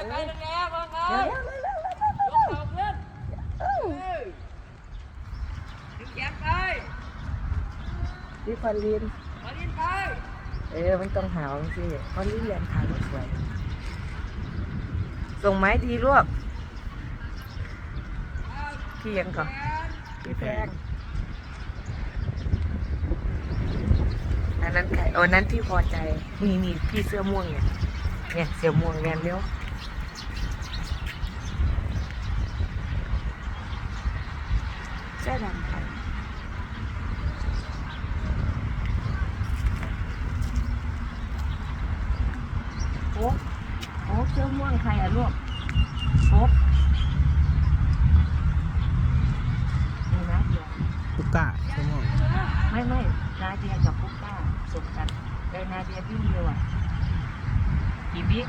ไปแล้วว่าไงเดี๋ยวเร็วเร็วเร็วเร็วยกเข่าขึ้นเอ้าเออถึงแขนไปพี่พอลินมาดินไปเออมันต้องหาวสิพอลินเรียนขายสวย ส่งไม้ดีลวกพี่ยังก่อนแขนพี่แพงอันนั้นใครอันนั้นพี่พอใจนี่นี่พี่เสื้อม่วงเนี่ยเนี่ยเสื้อม่วงเรียนเร็ว สื้อดำค่ะโอ้โอ้เสื้อม่วงใครอะลูกโอ้นี่นะเดียวตุ๊กตาชั่วโมงไม่ไม่นาเดียกับปุ๊กก้าสมกันได้นาเดียวิ่งเร็วอะกี่วิ